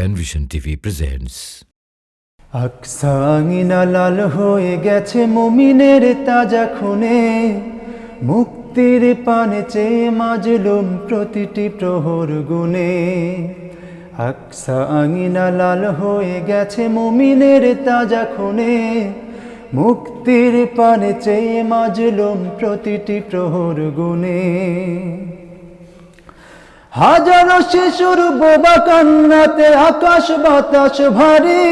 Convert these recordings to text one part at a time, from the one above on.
Penvision TV presents. আকসা আঙিনা লাল হয়ে গেছে মুমিনের তাজা খুনে। মুক্তির পানে চেয়ে মাজলুম প্রতিটি প্রহর গুনে আকসা আঙিনা লাল হয়ে গেছে মুমিনের তাজা খুনে। মুক্তির পানে চেয়ে মাজলুম প্রতিটি প্রহর গুনে হাজারো শিশুর বোবা কান্নাতে আকাশ বাতাস ভারী।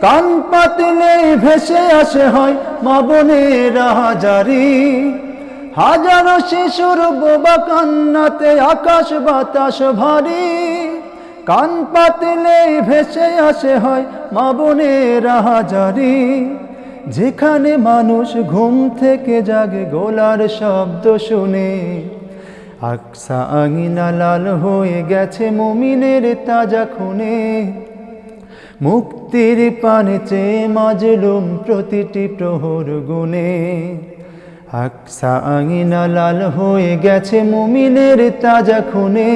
কান পাতলে ভেসে আসে হয় মা বোনের হাজারি। হাজারো শিশুর বোবা কান্নাতে আকাশ বাতাস ভারী। কান পাতলে ভেসে আসে হয় মা বোনের হাজারি। যেখানে মানুষ ঘুম থেকে জাগে গোলার শব্দ শুনে। আকসা আঙিনা লাল হয়ে গেছে মুমিনের তাজা খুনে। মুক্তির পানে মাজলুম প্রতিটি প্রহর গুনে আকসা আঙিনা লাল হয়ে গেছে মুমিনের তাজা খুনে।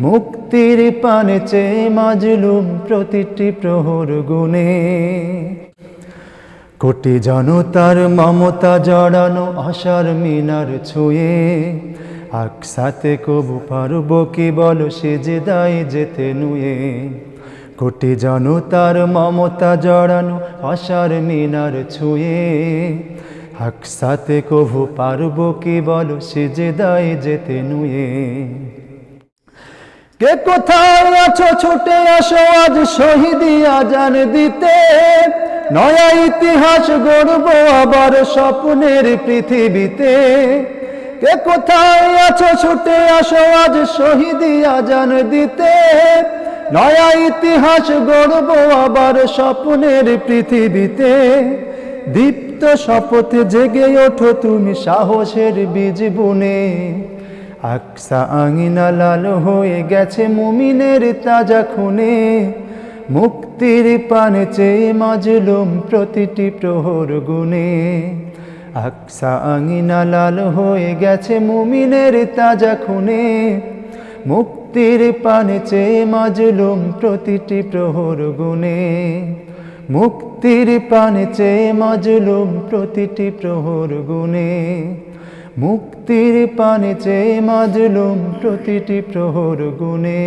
মুক্তির পানে চেয়ে মাজলুম প্রতিটি প্রহর গুনে কোটি জনতার মমতা জড়ানো আশার মিনার ছুঁয়ে। আকসাতে কবু পারব কি বলো সে যে দায় যেতে নুয়ে। কোটি জনতার মমতা জড়ানো আশার মিনার ছুঁয়ে। আকসাতে কবু পারব কি বলো সে যে দায় যেতে নুয়ে। কে কোথায় আছো ছুটে আসো আজ শহীদি আজান দিতে। নয়া ইতিহাস গড়ব আবার স্বপ্নের পৃথিবীতে। কে কোথায় আছো ছুটে আসো আজ শহীদি আজান দিতে? নয়া ইতিহাস গড়ব আবার স্বপ্নের পৃথিবীতে। দীপ্ত শপথে জেগে ওঠো তুমি সাহসের বীজ বুনে। আকসা আঙিনা লাল হয়ে গেছে মুমিনের তাজা খুনে। মুক্তির পানে চেয়ে মাজলুম প্রতিটি প্রহর গুনে আকসা আঙিনা লাল হয়ে গেছে মুমিনের তাজা খুনে। মুক্তির পানে চেয়ে মাজলুম প্রতিটি প্রহর গুনে মুক্তির পানে চেয়ে মাজলুম প্রতিটি প্রহর গুনে মুক্তির পানে চেয়ে মাজলুম প্রতিটি প্রহর গুনে